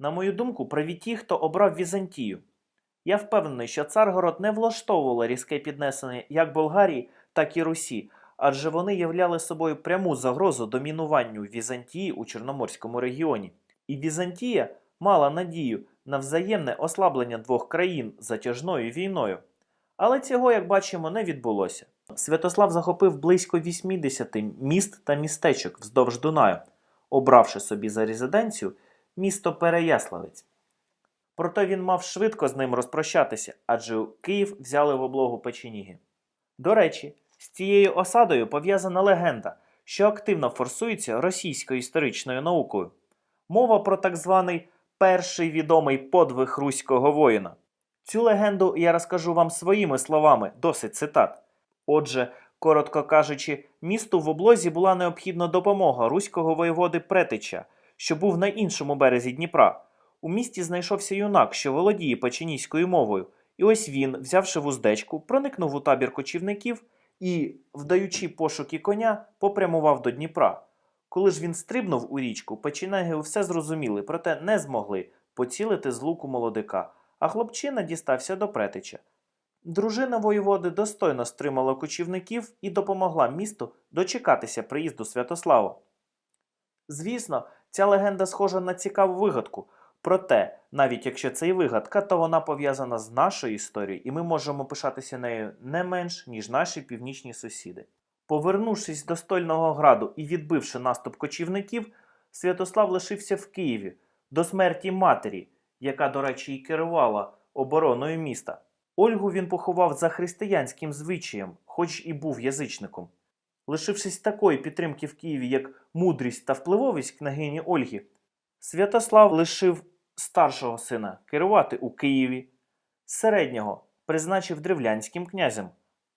На мою думку, праві ті, хто обрав Візантію. Я впевнений, що Царгород не влаштовувало різке піднесення як Болгарії, так і Русі, адже вони являли собою пряму загрозу домінуванню Візантії у Чорноморському регіоні. І Візантія мала надію на взаємне ослаблення двох країн затяжною війною. Але цього, як бачимо, не відбулося. Святослав захопив близько 80 міст та містечок вздовж Дунаю, обравши собі за резиденцію місто Переяславець. Проте він мав швидко з ним розпрощатися, адже Київ взяли в облогу печеніги. До речі, з цією осадою пов'язана легенда, що активно форсується російською історичною наукою. Мова про так званий перший відомий подвиг руського воїна. Цю легенду я розкажу вам своїми словами, досить цитат. Отже, коротко кажучи, місту в облозі була необхідна допомога руського воєводи Претича, що був на іншому березі Дніпра. У місті знайшовся юнак, що володіє печеніською мовою, і ось він, взявши вуздечку, проникнув у табір кочівників і, вдаючи пошуки коня, попрямував до Дніпра. Коли ж він стрибнув у річку, печенеги все зрозуміли, проте не змогли поцілити з луку молодика, а хлопчина дістався до Претича. Дружина воєводи достойно стримала кочівників і допомогла місту дочекатися приїзду Святослава. Звісно, ця легенда схожа на цікаву вигадку. Проте, навіть якщо це і вигадка, то вона пов'язана з нашою історією, і ми можемо пишатися нею не менш, ніж наші північні сусіди. Повернувшись до Стольного граду і відбивши наступ кочівників, Святослав лишився в Києві до смерті матері, яка, до речі, і керувала обороною міста. Ольгу він поховав за християнським звичаєм, хоч і був язичником. Лишившись такої підтримки в Києві, як мудрість та впливовість княгині Ольги, Святослав лишив старшого сина керувати у Києві, середнього призначив древлянським князем,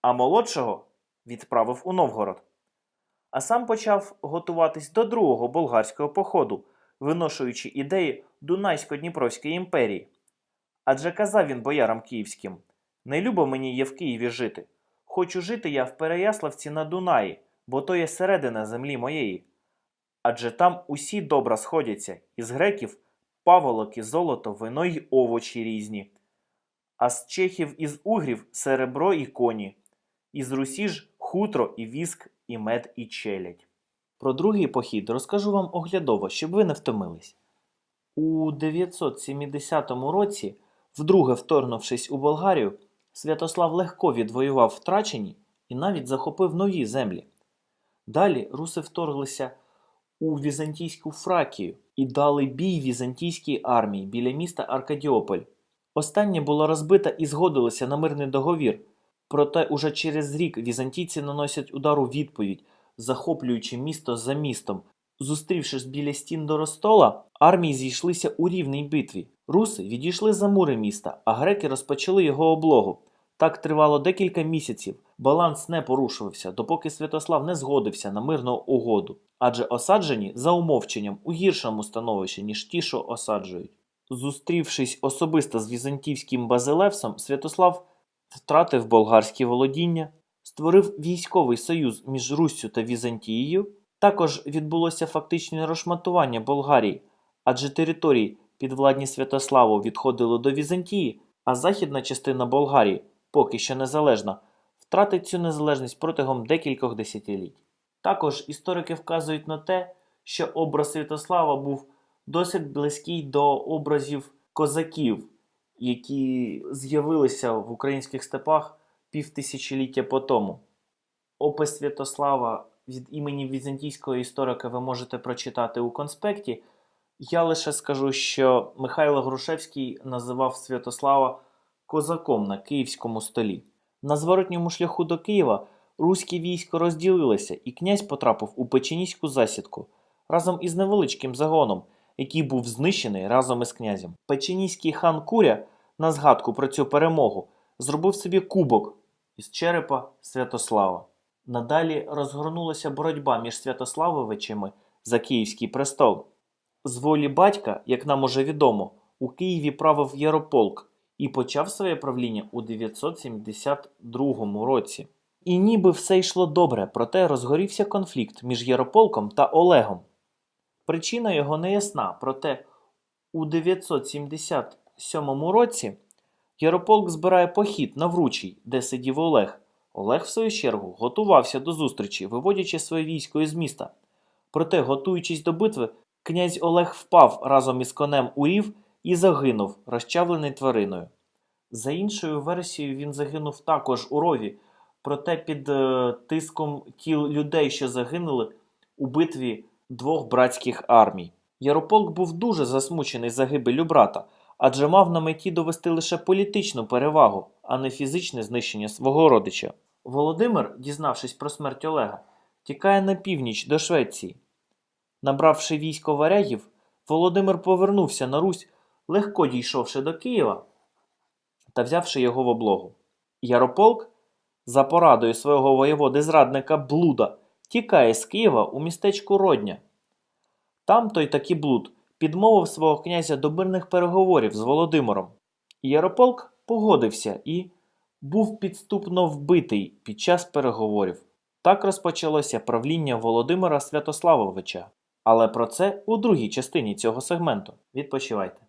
а молодшого відправив у Новгород. А сам почав готуватись до другого болгарського походу, виношуючи ідеї Дунайсько-Дніпровської імперії. Адже казав він боярам київським: Не любо мені є в Києві жити. Хочу жити я в Переяславці на Дунаї, бо то є середина землі моєї. Адже там усі добра сходяться, із греків паволоки, золото, вино й овочі різні, а з чехів із угрів серебро і коні, із русі ж хутро і віск, і мед, і челядь. Про другий похід розкажу вам оглядово, щоб ви не втомились. У 970 році, вдруге вторгнувшись у Болгарію, Святослав легко відвоював втрачені і навіть захопив нові землі. Далі руси вторглися у Візантійську Фракію і дали бій візантійській армії біля міста Аркадіополь. Останнє було розбите і згодилося на мирний договір. Проте уже через рік візантійці наносять удар у відповідь, захоплюючи місто за містом. Зустрівшись біля стін до Ростола, армії зійшлися у рівній битві. Руси відійшли за мури міста, а греки розпочали його облогу. Так тривало декілька місяців. Баланс не порушувався, допоки Святослав не згодився на мирну угоду, адже осаджені за умовченням у гіршому становищі, ніж ті, що осаджують. Зустрівшись особисто з візантійським Базилевсом, Святослав втратив болгарські володіння, створив військовий союз між Руссю та Візантією. Також відбулося фактичне розшматування Болгарії, адже території, підвладні Святославу, відходили до Візантії, а західна частина Болгарії, поки що незалежна, втратить цю незалежність протягом декількох десятиліть. Також історики вказують на те, що образ Святослава був досить близький до образів козаків, які з'явилися в українських степах півтисячоліття по тому. Опис Святослава від імені візантійського історика ви можете прочитати у конспекті. Я лише скажу, що Михайло Грушевський називав Святослава козаком на київському столі. На зворотньому шляху до Києва руське військо розділилося, і князь потрапив у печеніську засідку разом із невеличким загоном, який був знищений разом із князем. Печеніський хан Куря на згадку про цю перемогу зробив собі кубок із черепа Святослава. Надалі розгорнулася боротьба між Святославовичами за Київський престол. З волі батька, як нам уже відомо, у Києві правив Ярополк і почав своє правління у 972 році. І ніби все йшло добре, проте розгорівся конфлікт між Ярополком та Олегом. Причина його не ясна, проте У 977 році Ярополк збирає похід на Вручій, де сидів Олег. Олег, в свою чергу, готувався до зустрічі, виводячи своє військо із міста. Проте, готуючись до битви, князь Олег впав разом із конем у рів і загинув, розчавлений твариною. За іншою версією, він загинув також у рові, проте під е, тиском тіл людей, що загинули у битві двох братських армій. Ярополк був дуже засмучений загибелю брата, адже мав на меті довести лише політичну перевагу, а не фізичне знищення свого родича. Володимир, дізнавшись про смерть Олега, тікає на північ до Швеції. Набравши військо варягів, Володимир повернувся на Русь, легко дійшовши до Києва та взявши його в облогу. Ярополк, за порадою свого воєводи зрадника Блуда, тікає з Києва у містечко Родня. Там той таки блуд підмовив свого князя до мирних переговорів з Володимиром. Ярополк погодився і був підступно вбитий під час переговорів. Так розпочалося правління Володимира Святославовича. Але про це у другій частині цього сегменту. Відпочивайте.